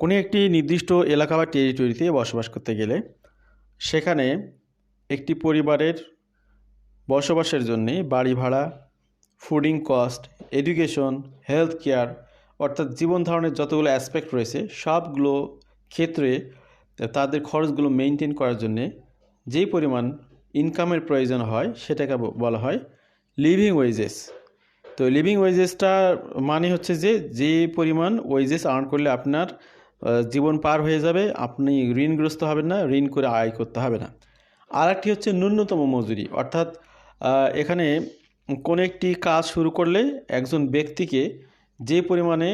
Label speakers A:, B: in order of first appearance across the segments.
A: কোনো একটি নির্দিষ্ট এলাকা বা টেরিটরিতে বসবাস করতে গেলে সেখানে একটি পরিবারের বসবাসের জন্যে বাড়ি ভাড়া fooding cost education health care অর্থাৎ জীবন ধারণের যতগুলো অ্যাসপেক্ট রয়েছে, সবগুলো ক্ষেত্রে তাদের খরচগুলো মেনটেন করার জন্যে যেই পরিমাণ ইনকামের প্রয়োজন হয়, সেটাকে বলা হয় লিভিং ওয়েজেস তো লিভিং ওয়েজেসটা মানে হচ্ছে যে যে পরিমাণ ওয়েজেস আর্ন করলে আপনার জীবন পার হয়ে যাবে, আপনি ঋণগ্রস্ত হবেন না, ঋণ করে আয় করতে হবে না। আর একটি হচ্ছে ন্যূনতম মজুরি, অর্থাৎ এখানে কোনো একটি কাজ শুরু করলে একজন ব্যক্তিকে যে পরিমাণে,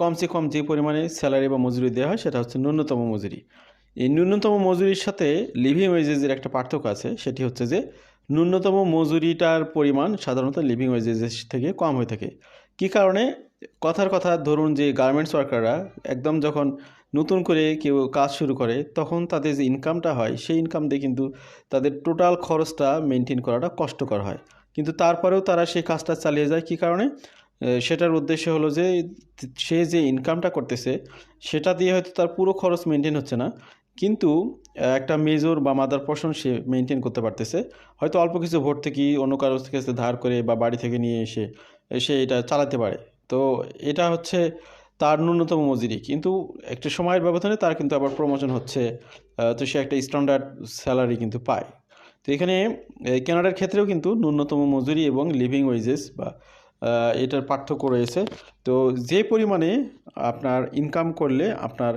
A: কমসে কম যে পরিমাণে স্যালারি বা মজুরি দেওয়া হয়, সেটা হচ্ছে ন্যূনতম মজুরি। এই ন্যূনতম মজুরির সাথে লিভিং ওয়েজেসের একটা পার্থক্য আছে, সেটি হচ্ছে যে ন্যূনতম মজুরিটার পরিমাণ সাধারণত লিভিং ওয়েজেস থেকে কম হয়ে থাকে। কী কারণে? কথার কথা ধরুন যে গার্মেন্টস ওয়ার্কাররা একদম যখন নতুন করে কেউ কাজ শুরু করে, তখন তাদের যে ইনকামটা হয়, সেই ইনকাম দিয়ে কিন্তু তাদের টোটাল খরচটা মেনটেন করাটা কষ্টকর হয়। কিন্তু তারপরেও তারা সেই কাজটা চালিয়ে যায় কী কারণে? সেটার উদ্দেশ্য হলো যে, সে যে ইনকামটা করতেছে, সেটা দিয়ে হয়তো তার পুরো খরচ মেনটেন হচ্ছে না। কিন্তু একটা মেজর বা মাদার পোর্শন সে মেনটেন করতে পারতেছে। হয়তো অল্প কিছু ভোট থেকে অন্য কারও থেকে ধার করে বা বাড়ি থেকে নিয়ে এসে সে এটা চালাতে পারে। তো এটা হচ্ছে তার ন্যূনতম মজুরি। কিন্তু একটা সময়ের ব্যবধানে তার কিন্তু আবার প্রমোশন হচ্ছে তো সে একটা স্ট্যান্ডার্ড স্যালারি কিন্তু পায়। তো এখানে ক্যানাডার ক্ষেত্রেও কিন্তু ন্যূনতম মজুরি এবং লিভিং ওয়েজেস বা এটার পার্থক্য রয়েছে। তো যে পরিমাণে আপনার ইনকাম করলে আপনার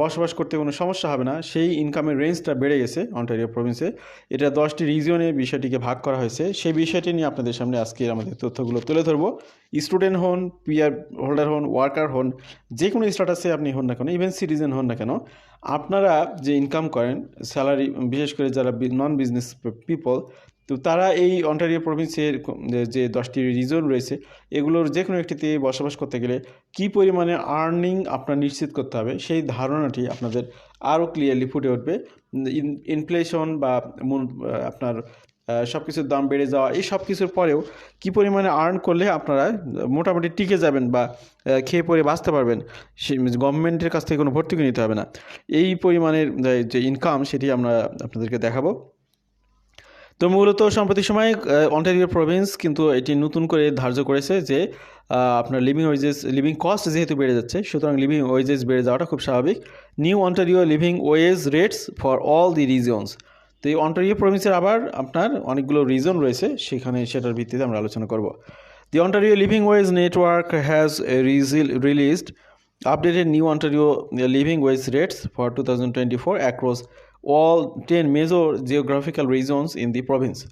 A: বসবাস করতে কোনো সমস্যা হবে না। সেই ইনকামের রেঞ্জটা বেড়ে গেছে অন্টারিও প্রভিন্সে এটা দশটি রিজিয়নে বিষয়টিকে ভাগ করা হয়েছে। সেই বিষয়টি নিয়ে আপনাদের সামনে আজকে আমাদের তথ্যগুলো তুলে ধরবো। স্টুডেন্ট হন পিআর হোল্ডার হন ওয়ার্কার হন, যে কোনো স্ট্যাটাসে আপনি হন না কেন ইভেন সিটিজেন হন না কেন, আপনারা যে ইনকাম করেন স্যালারি বিশেষ করে যারা নন বিজনেস পিপল তো তারা এই অন্টারিও প্রভিন্সের যে দশটি রিজন রয়েছে, এগুলোর যে কোনো একটিতে বসবাস করতে গেলে কী পরিমাণে আর্নিং আপনার নিশ্চিত করতে হবে, সেই ধারণাটি আপনাদের আরও ক্লিয়ারলি ফুটে উঠবে। ইনফ্লেশন বা আপনার সব কিছুর দাম বেড়ে যাওয়া, এই সব কিছুর পরেও কী পরিমাণে আর্ন করলে আপনারা মোটামুটি টিকে যাবেন বা খেয়ে পরে বাঁচতে পারবেন, সে, গভর্নমেন্টের কাছ থেকে কোনো ভর্তুকি নিতে হবে না। এই পরিমাণের, যে ইনকাম সেটি আমরা আপনাদেরকে দেখাবো। তো মূলত সম্প্রতি সময়ে অন্টারিও প্রভিন্স কিন্তু এটি নতুন করে ধার্য করেছে যে আপনার লিভিং ওয়েজেস, লিভিং কস্ট যেহেতু বেড়ে যাচ্ছে, সুতরাং লিভিং ওয়েজেস বেড়ে যাওয়াটা খুব স্বাভাবিক। New Ontario living wage rates for all the regions তো এই অন্টারিও প্রভিন্সের আবার আপনার অনেকগুলো রিজন রয়েছে, সেখানে সেটার ভিত্তিতে আমরা আলোচনা করব। The Ontario living wage network has রিজিল, released updated new Ontario living wage rates for 2024 across all 10 major geographical regions in the province.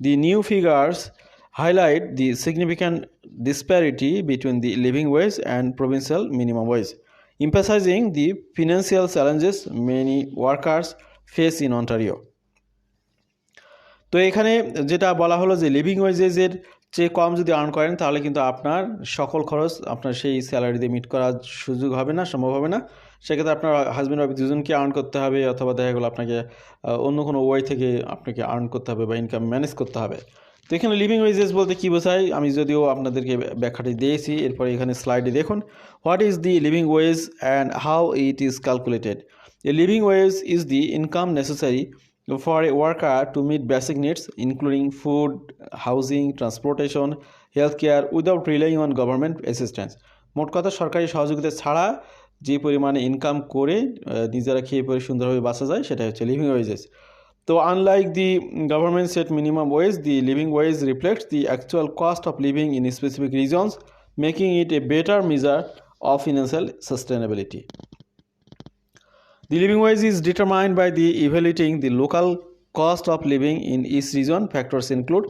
A: The new figures highlight the significant disparity between the living wage and provincial minimum wage, emphasizing the financial challenges many workers face in Ontario. তো এখানে যেটা বলা হলো যে living ওয়েজেসের চেয়ে কম যদি earn করেন তাহলে কিন্তু আপনার সকল খরচ আপনার সেই স্যালারি দিয়ে মিট করার সুযোগ হবে না সম্ভব হবে না সেক্ষেত্রে আপনার হাজব্যান্ড ওয়াইফ দুজনকে আর্ন করতে হবে অথবা দেখা গেলো আপনাকে অন্য কোনো ওয়ে থেকে আপনাকে আর্ন করতে হবে বা ইনকাম ম্যানেজ করতে হবে। তো এখানে লিভিং ওয়েজেস বলতে কী বোঝায়? আমি যদিও আপনাদেরকে ব্যাখ্যাটি দিয়েছি এরপরে এখানে স্লাইডে দেখুন। What is the living wage and how it is calculated a living wage is the income necessary for a worker to meet basic needs including food, housing, transportation, healthcare without relying on government assistance. মোট কথা সরকারি সহযোগিতা ছাড়া যে পরিমাণে income করে নিজেরা খেয়ে পরে সুন্দরভাবে বাঁচা যায় সেটা হচ্ছে লিভিং ওয়েজেস তো unlike the government set minimum wage the living wage reflects the actual cost of living in specific regions making it a better measure of financial sustainability The living wage is determined by the evaluating the local cost of living in each region. Factors include,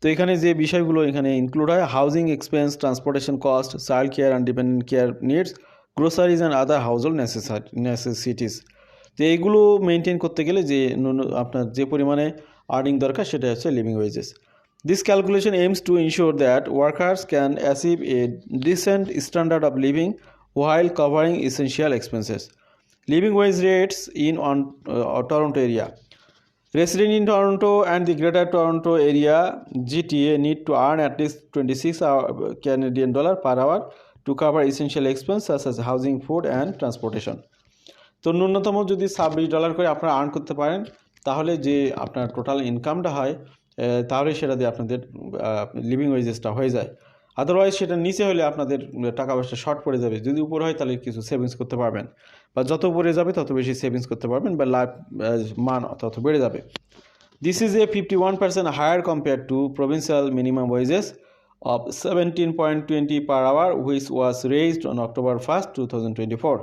A: তো এখানে যে বিষয়গুলো এখানে include হয় housing expense transportation cost child care and dependent care needs groceries and other household necessities তো এইগুলো maintain করতে গেলে যে আপনার যে পরিমাণে আর্নিং দরকার সেটা হচ্ছে living wages this calculation aims to ensure that workers can achieve a decent standard of living while covering essential expenses living wage rates in Toronto area resident in Toronto and the greater Toronto area GTA need to earn at least twenty six Canadian dollar per hour to cover essential expense such as housing, food, and transportation. তো ন্যূনতম যদি ছাব্বিশ dollar করে আপনারা earn করতে পারেন তাহলে যে আপনার টোটাল ইনকামটা হয় তাহলে সেটা দিয়ে আপনাদের লিভিং ওয়েজেসটা হয়ে যায়। আদারওয়াইজ সেটা নিচে হলে আপনাদের টাকা পয়সা শর্ট পড়ে যাবে। যদি উপর হয় তাহলে কিছু সেভিংস করতে পারবেন। বা যত উপরে যাবে তত বেশি সেভিংস করতে পারবেন বা লাইফ মান তত বেড়ে যাবে। This is a 51% higher compared to provincial minimum wages. Of 17.20 per hour, which was raised on October 1st 2024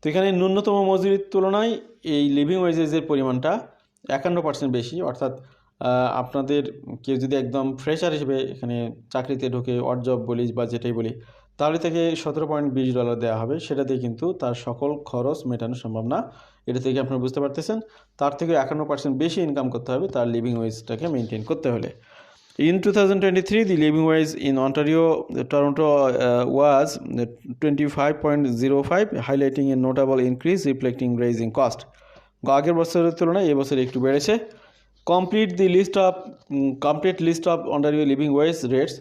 A: তো এখানে ন্যূনতম মজুরির তুলনায় এই লিভিং ওয়েজেসের পরিমাণটা একান্ন পার্সেন্ট বেশি, অর্থাৎ আপনাদের কেউ যদি একদম ফ্রেশার হিসেবে এখানে চাকরিতে ঢোকে অড জব বলি বা যেটাই বলি, তাহলে থেকে সতেরো পয়েন্ট বিশ ডলার দেওয়া হবে। সেটা দিয়ে কিন্তু তার সকল খরচ মেটানো সম্ভব না। এটা থেকে আপনারা বুঝতে পারতেছেন। তার থেকে একান্ন পার্সেন্ট বেশি ইনকাম করতে হবে তার লিভিং ওয়েজটাকে মেনটেন করতে হলে। In 2023, the living wage in Ontario, uh, Toronto uh, was uh, 25.05, highlighting a notable increase reflecting rising cost. আগের বছরের তুলনায় এবছর একটু বেড়েছে complete the list of complete list of Ontario living wage rates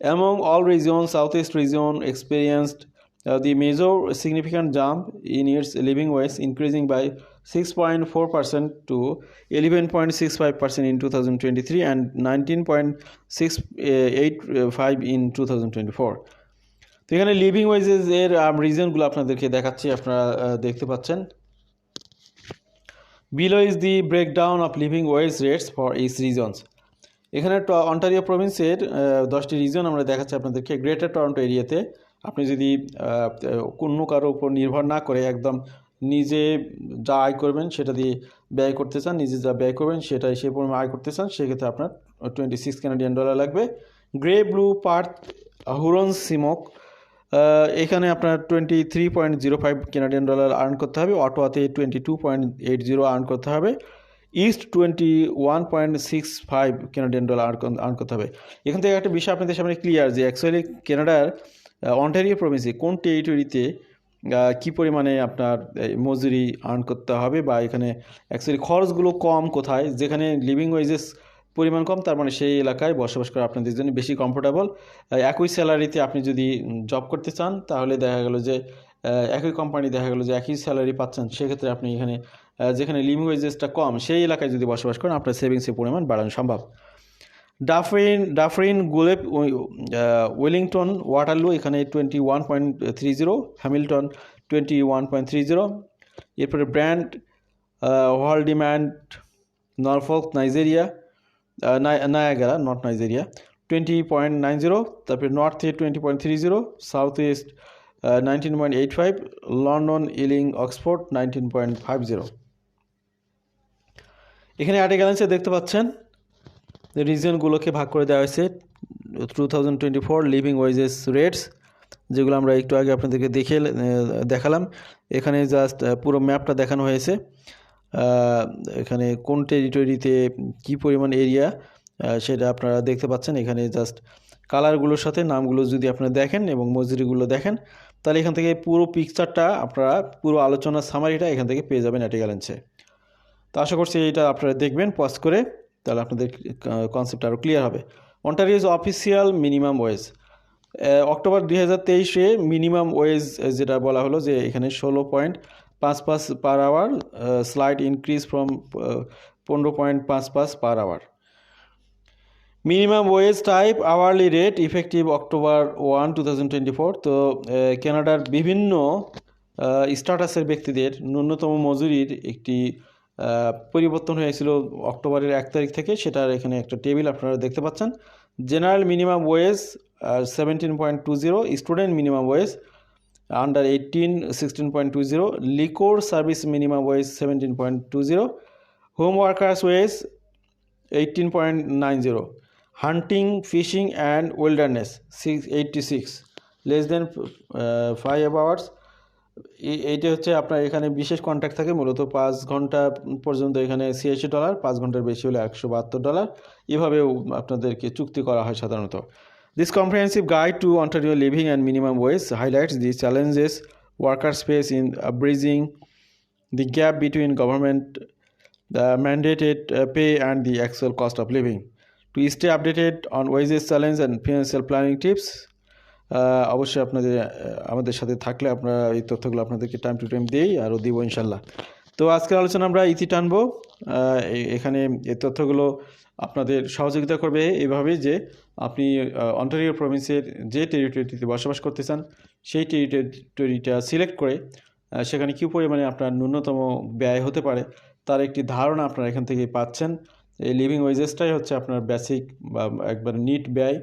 A: among all region south east region experienced the major significant jump in its living wage increasing by 6.4% to 11.65% in 2023 and 19.685 in 2024 তো এখানে living wages এর রিজনগুলো আপনাদেরকে দেখাচ্ছি আপনারা আহ, দেখতে পাচ্ছেন। Below is the breakdown of living wage rates for its regions এখানে Ontario প্রভিন্সের দশটি রিজন আমরা দেখাচ্ছি আপনাদেরকে। গ্রেটার টরন্টো এরিয়াতে আপনি যদি অন্য কারও উপর নির্ভর না করে একদম নিজে যা আয় করবেন সেটা দিয়ে ব্যয় করতে চান, নিজে যা ব্যয় করবেন সেটাই সে পরিমাণ আয় করতে চান, সেক্ষেত্রে আপনার টোয়েন্টি সিক্স ক্যানাডিয়ান ডলার লাগবে Grey Bruce Perth Huron Simcoe এখানে আপনার twenty three point zero five Canadian dollar earn করতে হবে অটোয়াতে twenty two point eight zero earn করতে হবে east twenty one point six five Canadian dollar earn করতে হবে। এখান থেকে একটা বিষয় আপনাদের সামনে ক্লিয়ার যে অ্যাকচুয়ালি কেনাডার অন্টারিও প্রভিন্সে কোন টেরিটরিতে কী পরিমাণে আপনার মজুরি আর্ন করতে হবে বা এখানে অ্যাকচুয়ালি খরচগুলো কম কোথায়? যেখানে লিভিং ওয়েজেস পরিমাণ কম, তার মানে সেই এলাকায় বসবাস করা আপনাদের জন্য বেশি কমফোর্টেবল একই স্যালারিতে আপনি যদি জব করতে চান, তাহলে দেখা গেল যে একই কোম্পানি দেখা গেল যে একই স্যালারি পাচ্ছেন, সেক্ষেত্রে আপনি এখানে যেখানে লিভিং ওয়েজেসটা কম, সেই এলাকায় যদি বসবাস করেন, আপনার সেভিংসের পরিমাণ বাড়ানো সম্ভব। Dufferin Dufferin Guelph Wellington Waterloo এখানে twenty one point three zero Hamilton twenty one point three zero এরপরে Brant Haldimand Norfolk Nigeria Niagara not Nigeria twenty point nine zero তারপরে নর্থে twenty point three zero south east nineteen point eight five London Elgin Oxford nineteen point five zero এখানে আটে গ্যালেন্সে দেখতে পাচ্ছেন? রিজনগুলোকে ভাগ করে দেওয়া হয়েছে two thousand twenty four living wages rates যেগুলো আমরা একটু আগে আপনাদেরকে দেখে দেখালাম। এখানে জাস্ট পুরো ম্যাপটা দেখানো হয়েছে। এখানে কোন টেরিটরিতে কী পরিমাণ এরিয়া সেটা আপনারা দেখতে পাচ্ছেন। এখানে জাস্ট কালারগুলোর সাথে নামগুলো যদি আপনারা দেখেন এবং মজুরিগুলো দেখেন, তাহলে এখান থেকে পুরো পিকচারটা আপনারা, পুরো আলোচনার সামারিটা এখান থেকে পেয়ে যাবেন অ্যাটে গ্যালেন্সে তো আশা করছি এটা আপনারা দেখবেন পজ করে। তাহলে আপনাদের কনসেপ্ট আরও ক্লিয়ার হবে। Ontario's official minimum wage October দুই হাজার তেইশে মিনিমাম ওয়েজ যেটা বলা হলো যে এখানে ষোলো পয়েন্ট পাঁচ পাঁচ per hour slide increase from পনেরো পয়েন্ট পাঁচ পাঁচ per hour minimum wage type hourly rate effective October one two তো কানাডার বিভিন্ন স্ট্যাটাসের ব্যক্তিদের ন্যূনতম মজুরির একটি পরিবর্তন হয়েছিল অক্টোবরের এক তারিখ থেকে। সেটার এখানে একটা টেবিল আপনারা দেখতে পাচ্ছেন। General minimum wage seventeen point two zero student minimum wage under eighteen sixteen point two zero liquor service minimum wage seventeen point two zero home workers wage eighteen point nine zero hunting fishing and wilderness six eighty six less than five hours এইটা হচ্ছে আপনার এখানে বিশেষ contact থাকে মূলত পাঁচ ঘণ্টা পর্যন্ত এখানে ছিয়াশি ডলার পাঁচ ঘণ্টার বেশি হলে একশো বাহাত্তর ডলার এভাবেও আপনাদেরকে চুক্তি করা হয় সাধারণত। This comprehensive guide to Ontario living and minimum wage highlights the challenges worker space in bridging the gap between government mandated uh, pay and the actual cost of living. To stay updated on wages challenge and financial planning tips অবশ্যই আপনাদের আমাদের সাথে থাকলে আপনারা এই তথ্যগুলো আপনাদেরকে time to time দিই আরও দিব ইনশাল্লাহ। তো আজকের আলোচনা আমরা ইতি টানবো। এখানে এই তথ্যগুলো আপনাদের সহযোগিতা করবে এভাবেই যে আপনি অন্টারিও প্রভিন্সের যে টেরিটরিতে বসবাস করতে চান সেই টেরিটরিটা সিলেক্ট করে সেখানে কী পরিমাণে আপনার ন্যূনতম ব্যয় হতে পারে, তার একটি ধারণা আপনারা এখান থেকে পাচ্ছেন। এই লিভিং ওয়েজেসটাই হচ্ছে আপনার বেসিক বা একবার নিট ব্যয়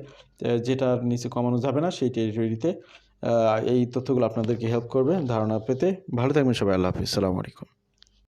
A: যেটার নিচে কমানো যাবে না, সেই টেরিটরিতে এই তথ্যগুলো আপনাদেরকে হেল্প করবে, ধারণা পেতে। ভালো থাকবেন সবাই, আল্লাহ হাফিজ। সালামু আলাইকুম।